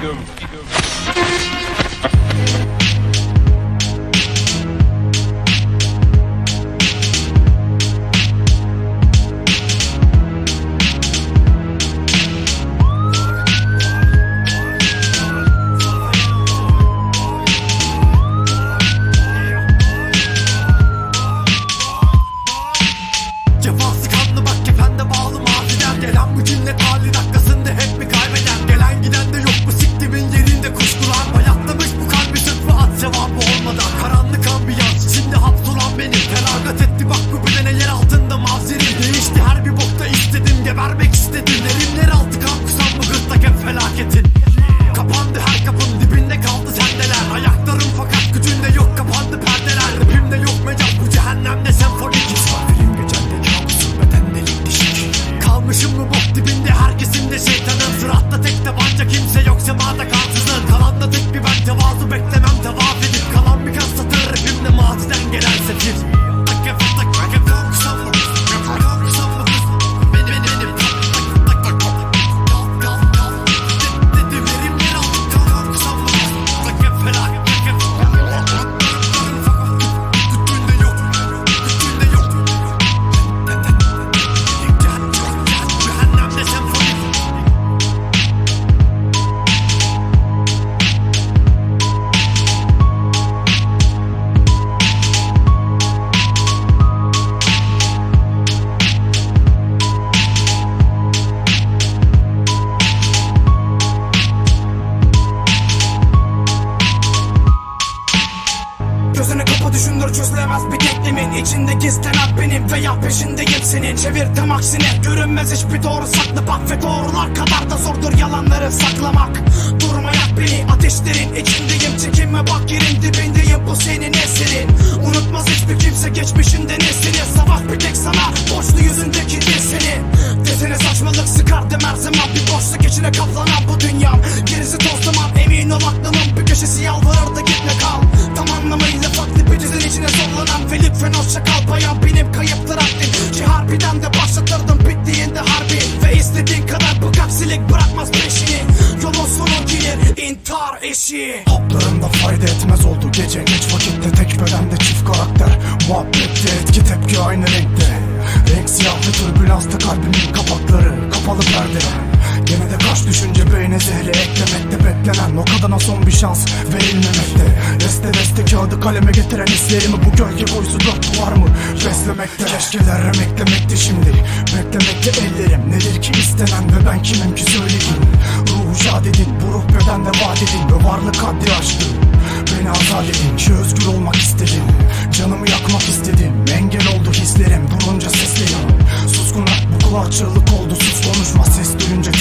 Giga. Giga. Mavzerim Değişti her bir bokta istedim gebermek istedim. Elimler altı kan kusan bu gırtlak hep felaketin. Kapandı her kapın dibinde kaldı sendeler. Ayaklarım fakat gücünde yok kapandı perdeler. Rapimde yok mecaz bu cehennemde senfonik Misafirim gecende kabusum beden delik dişik. Kalmışım mı bok dibinde herkesin de şeytanın Sıratta tek tabanca kimse yok semada kansızın Kalanda tek bir ben tevazu beklemem tevaf edip Kalan birkaç satır. Rapimde maziden gelen sefir içinde gizlenen benim veya peşindeyim senin. Çevir tam aksine görünmez hiçbir doğru. Saklı bak ve doğrular kadar da zordur yalanları saklamak. Durmayak beni ateşlerin içindeyim çekinme bak yerin dibindeyim. Bu senin eserin. Unutmaz hiçbir kimse geçmişinde nesini. Savaş bir tek sana borçlu yüzündeki seni Desene saçmalık sıkardım her zaman. Bir boşluk içine kaplanan bu dünyam. Gerisi toz duman emin ol aklımın bir köşesi yalvarırdı Çakal bayan benim kayıptır aklim Ki harbiden de başlatırdım bittiğinde harbi. Ve istediğin kadar bu aksilik bırakmaz peşini. Yolun sonu gelir intihar eşiği. Haplarında fayda etmez oldu. Gece geç vakitte Tek bedende çift karakter. Muhabbette etki tepki aynı renkte. Renk siyah ve türbülansta kalbimin kapakları. Kapalı perde Kaç düşünce beyne zehri eklemekte Beklenen o kadına son bir şans verilmemekte. Deste deste kağıdı kaleme getiren hislerimi Bu gölge boyusu dört duvar mı beslemekte? Keşkeler emeklemekte şimdi. Beklemekte ellerim. Nedir ki istenen Ve ben kimim ki söyleyeyim Ruhu şad edin bu ruh bedende vaat edin Ve varlık haddi aştı Beni azat edin ki özgür olmak istedim. Canımı yakmak istedim Engel oldu hislerim durunca seslerim. Suskunlar bu kulağa çığlık oldu Sus konuşma ses duyunca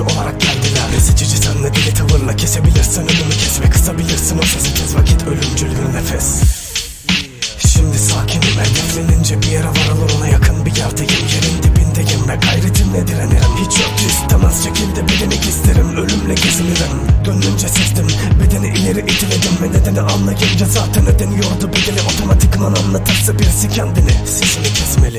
geçici olarak geldiler. Ve seçici senle dili tavırla kesebilirsen ölümü kes ve kısabilirsin. O sesi tez vakit ölümcül bir nefes. Şimdi sakinim hedeflenince bir yere varılır ona yakın bir yerdeyim Yerin dibindeyim ve gayretimle direnirim. Hiç yoktu istemez şekilde bedeni isterim Ölümle gezinirim Dönünce sezdim. Bedeni ileri itiledim. Ve nedeni anlayınca zaten ödeniyordu bedeli. Otomatikman anlatırsa birisi kendini. Sesini kesmeli